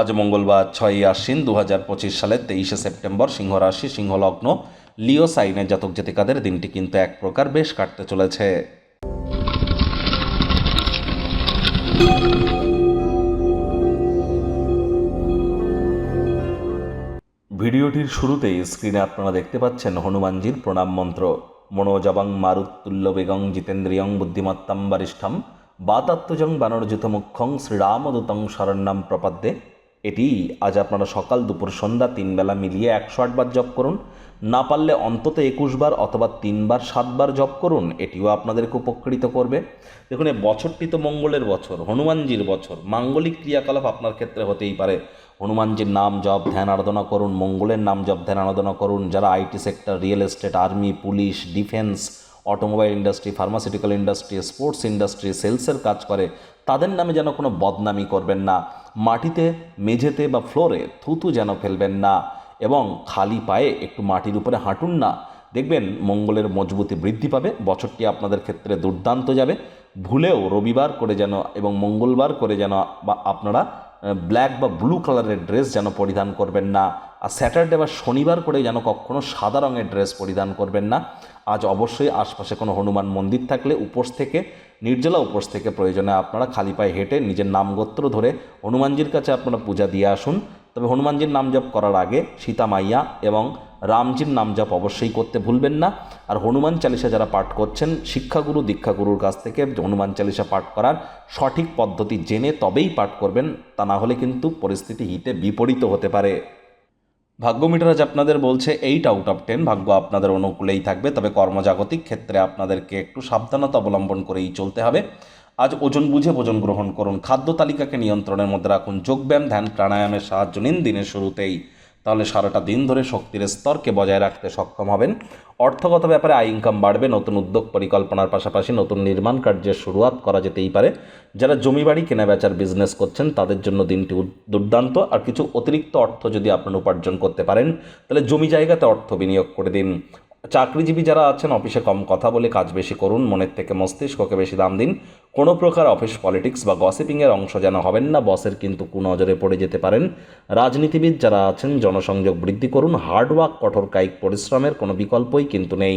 আজ মঙ্গলবার ছয়ই আশ্বিন দু হাজার পঁচিশ সালের তেইশে সেপ্টেম্বর সিংহ রাশি সিংহলগ্ন, লিও সাইনের জাতক জাতিকাদের দিনটি কিন্তু এক প্রকার বেশ কাটতে চলেছে। ভিডিওটির শুরুতেই স্ক্রিনে আপনারা দেখতে পাচ্ছেন হনুমানজির প্রণাম মন্ত্র। মনোজবাং মারুত্তুল্য বেগং জিতেন্দ্রিয়ং বুদ্ধিমত্তাম বারিষ্ঠম। বাতাত্মজং বানরজিত মুখ্যং শ্রীরামদূতং শরণ্যাম প্রপদ্যে। এটি আজ আপনারা সকাল দুপুর সন্ধ্যা তিন বেলা মিলিয়ে একশো আটবার জপ করুন। না পারলে অন্তত একুশ বার অথবা তিনবার, সাতবার জপ করুন, এটিও আপনাদেরকে উপকৃত করবে। দেখুন এই বছরটি তো মঙ্গলের বছর, হনুমানজির বছর। মাঙ্গলিক ক্রিয়াকলাপ আপনার ক্ষেত্রে হতেই পারে। হনুমানজির নাম জপ, ধ্যান, আরাধনা করুন, মঙ্গলের নাম জপ, ধ্যান, আরাধনা করুন। যারা IT sector, real estate, army, police, defence automobile industry pharmaceutical industry sports industry সেলসের কাজ করে, তাদের নামে যেন কোনো বদনামি করবেন না। মাটিতে, মেঝেতে বা ফ্লোরে থুতু যেন ফেলবেন না এবং খালি পায়ে একটু মাটির উপরে হাঁটুন না। দেখবেন মঙ্গলের মজবুতি বৃদ্ধি পাবে, বছরটি আপনাদের ক্ষেত্রে দুর্দান্ত যাবে। ভুলেও রবিবার করে যেন এবং মঙ্গলবার করে যেন বা আপনারা ব্ল্যাক বা ব্লু কালারের ড্রেস যেন পরিধান করবেন না। আর স্যাটারডে বা শনিবার করে যেন কখনও সাদা রঙের ড্রেস পরিধান করবেন না। আজ অবশ্যই আশপাশে কোনো হনুমান মন্দির থাকলে উপোস থেকে, নির্জলা উপোস থেকে প্রয়োজনে আপনারা খালি পায়ে হেঁটে নিজের নামগোত্র ধরে হনুমানজির কাছে আপনারা পূজা দিয়ে আসুন। তবে হনুমানজির নাম জপ করার আগে সীতা মাইয়া এবং রামজির নাম জপ অবশ্যই করতে ভুলবেন না। আর হনুমান চালিসা যারা পাঠ করছেন, শিক্ষাগুরু, দীক্ষাগুরুর কাছ থেকে হনুমান চালিসা পাঠ করার সঠিক পদ্ধতি জেনে তবেই পাঠ করবেন, তা না হলে কিন্তু পরিস্থিতি হিতে বিপরীত হতে পারে। ভাগ্য মিটার আজ আপনাদের বলছে এইট আউট অফ টেন ভাগ্য আপনাদের অনুকূলেই থাকবে, তবে কর্মজাগতিক ক্ষেত্রে আপনাদেরকে একটু সাবধানতা অবলম্বন করেই চলতে হবে। আজ ওজন বুঝে ভোজন গ্রহণ করুন। খাদ্য তালিকাকে নিয়ন্ত্রণের মধ্যে রাখুন। যোগব্যায়াম, ধ্যান, প্রাণায়ামের সাহায্য নিন দিনের শুরুতেই। তাহলে সারাটা দিন ধরে শক্তির স্তরকে বজায় রাখতে সক্ষম হবেন। অর্থগত ব্যাপারে আয় ইনকাম বাড়বে, নতুন উদ্যোগ পরিকল্পনার পাশাপাশি নতুন নির্মাণ কার্যের শুরুয়াত করা যেতেই পারে। যারা জমি বাড়ি কেনা বেচার বিজনেস করছেন, তাদের জন্য দিনটি দুর্দান্ত। আর কিছু অতিরিক্ত অর্থ যদি আপনারা উপার্জন করতে পারেন, তাহলে জমি জায়গাতে অর্থ বিনিয়োগ করে দিন। চাকরিজীবী যারা আছেন, অফিসে কম কথা বলে কাজ বেশি করুন, মনের থেকে মস্তিষ্ককে বেশি দাম দিন। কোনো প্রকার অফিস পলিটিক্স বা গসিপিংয়ের অংশ যেন হবেন না, বসের কিন্তু কুনজরে পড়ে যেতে পারেন। রাজনীতিবিদ যারা আছেন, জনসংযোগ বৃদ্ধি করুন হার্ডওয়ার্ক কঠোর কায়িক পরিশ্রমের কোনো বিকল্পই কিন্তু নেই।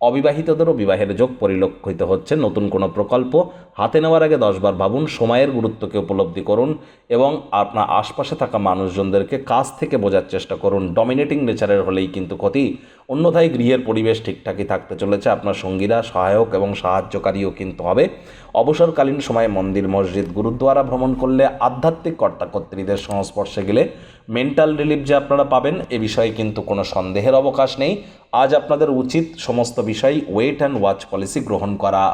অবিবাহিতদেরও বিবাহের যোগ পরিলক্ষিত হচ্ছে। নতুন কোনো প্রকল্প হাতে নেওয়ার আগে দশবার ভাবুন, সময়ের গুরুত্বকে উপলব্ধি করুন এবং আপনার আশপাশে থাকা মানুষজনদেরকে কাজ থেকে বোঝার চেষ্টা করুন। ডমিনেটিং নেচারের হলেই কিন্তু ক্ষতি। অন্যথায় গৃহের পরিবেশ ঠিকঠাকই থাকতে চলেছে, আপনার সঙ্গীরা সহায়ক এবং সাহায্যকারীও কিন্তু হবে। অবসরকালীন সময়ে মন্দির, মসজিদ, গুরুদ্বারা ভ্রমণ করলে আধ্যাত্মিক কর্তাকর্ত্রীদের সংস্পর্শে গেলে মেন্টাল রিলিফ যে আপনারা পাবেন, এ বিষয়ে কিন্তু কোনো সন্দেহের অবকাশ নেই। আজ আপনাদের উচিত সমস্ত বিষয় ওয়েট অ্যান্ড ওয়াচ পলিসি গ্রহণ করা।